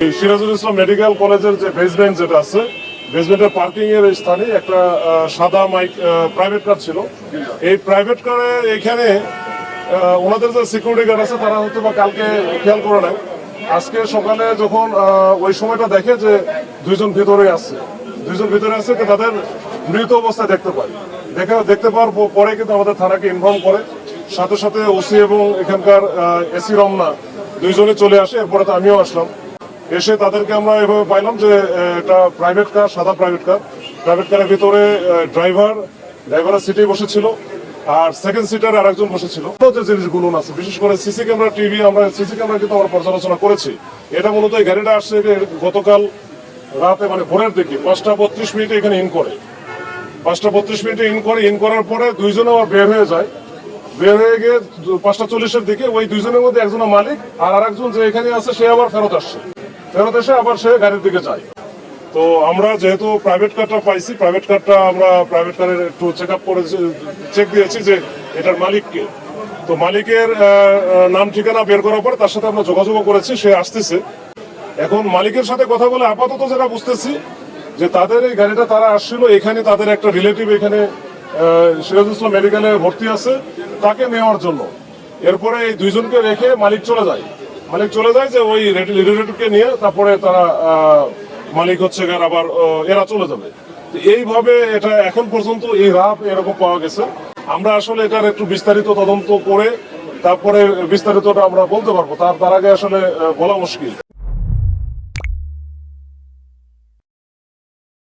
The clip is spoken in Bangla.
সিরাজুল ইসলাম মেডিকেল কলেজের যে বেসমেন্ট যেটা আছে বেসমেন্টের পার্কিং এর স্থানে একটা সাদা মাইক প্রাইভেট কার ছিল। এই প্রাইভেট কারে এখানে ওনাদের যে সিকিউরিটি গার্ড আছে, তারা হয়তো বা কালকে খেয়াল করে নেয় আজকে সকালে যখন ওই সময়টা দেখে যে দুইজন ভিতরে আছে। দুইজন ভিতরে আছে তাদের মৃত অবস্থায় দেখতে পায়। দেখে, দেখতে পাওয়ার পরে কিন্তু আমাদের থানাকে ইনফর্ম করে। সাথে সাথে ওসি এবং এখানকার এসি রমনা দুইজনে চলে আসে। এরপরে তো আমিও আসলাম। এসে তাদেরকে আমরা এভাবে পাইলাম যে এটা প্রাইভেট কার সাদা প্রাইভেট কার প্রাইভেট কারের ভিতরে ড্রাইভার ড্রাইভারের সিটে বসেছিল। আর সেকেন্ড সিটার আরেকজন বসেছিল। আরও যে জিনিসগুলো আছে, বিশেষ করে সিসি ক্যামেরা টিভি আমরা সিসি ক্যামেরা কিন্তু আমরা পর্যালোচনা করেছি। এটা মূলত এই গাড়িটা আসছে গতকাল রাতে মানে ভোরের দিকে, পাঁচটা বত্রিশ মিনিটে এখানে ইন করে। পাঁচটা বত্রিশ মিনিটে ইন করে ইন করার পরে দুইজনে আবার বের হয়ে যায়। বের হয়ে গিয়ে পাঁচটা চল্লিশের দিকে ওই দুইজনের মধ্যে একজন মালিক আর আরেকজন যে এখানে আছে, সে আবার ফেরত আসছে। ফেরত এসে আবার সে গাড়ির দিকে যায়। তো আমরা যেহেতু প্রাইভেট কারটা পাইছি প্রাইভেট কারটা আমরা প্রাইভেট কারের একটু চেক আপ করে চেক দিয়েছি যে এটার মালিককে তো মালিকের নাম ঠিকানা বের করার পর তার সাথে আমরা যোগাযোগ করেছি সে আসতেছে। এখন মালিকের সাথে কথা বলে আপাতত যেটা বুঝতেছি যে তাদের এই গাড়িটা তারা আসছিল এখানে তাদের একটা রিলেটিভ এখানে আহ, সিরাজুল ইসলাম মেডিকেলে ভর্তি আছে তাকে নেওয়ার জন্য। এরপরে এই দুইজনকে রেখে মালিক চলে যায়। মালিক চলে যায় যে ওই রিলেটিভকে নিয়ে তারপরে তারা মালিক হচ্ছে আবার এরা চলে যাবে। এইভাবে এটা এখন পর্যন্ত এই রাপ এরকম পাওয়া গেছে। আমরা আসলে এটার একটু বিস্তারিত তদন্ত করে তারপরে বিস্তারিতটা আমরা বলতে পারব। তার তার আগে আসলে বলা মুশকিল।